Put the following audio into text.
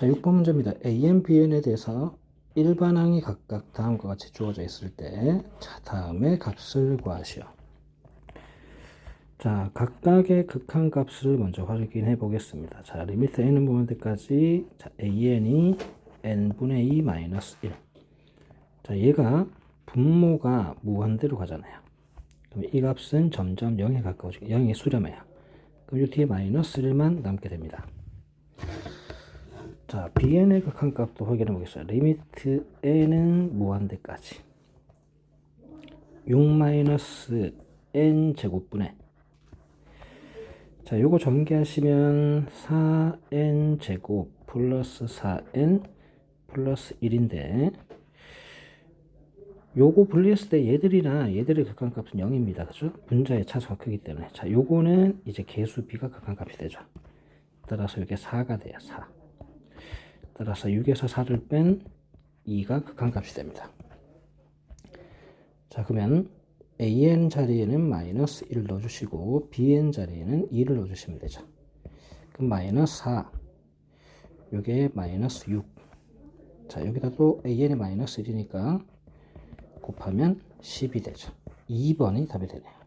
자, 6번 문제입니다. A, Bn에 대해서 일반항이 각각 다음과 같이 주어져 있을 때, 자, 다음에 값을 구하시오. 자, 각각의 극한 값을 먼저 확인해 보겠습니다. 자, 리미트 n은 무한대까지, 자, an이 n분의 2 마이너스 1. 자, 얘가 분모가 무한대로 가잖아요. 그럼 이 값은 점점 0에 가까워지고 0이 수렴해요. 그럼 이 뒤에 마이너스 1만 남게 됩니다. 자, bn의 극한 값도 확인해 보겠습니다. 리미트 n은 무한대까지 6 마이너스 n 제곱분의 자, 요거 전개하시면 4n 제곱 플러스 4n 플러스 1인데 요거 분리했을 때 얘들이나 얘들의 극한값은 0입니다. 그죠? 분자의 차수가 크기 때문에. 자, 요거는 이제 개수 b가 극한값이 되죠. 따라서 이게 4가 돼요. 4. 따라서 6에서 4를 뺀 2가 극한값이 됩니다. 자, 그러면 an 자리에는 마이너스 1을 넣어주시고 bn 자리에는 2를 넣어주시면 되죠. 그럼 마이너스 4. 요게 마이너스 6. 자, 여기다 또 an이 마이너스 1이니까 곱하면 10이 되죠. 2번이 답이 되네요.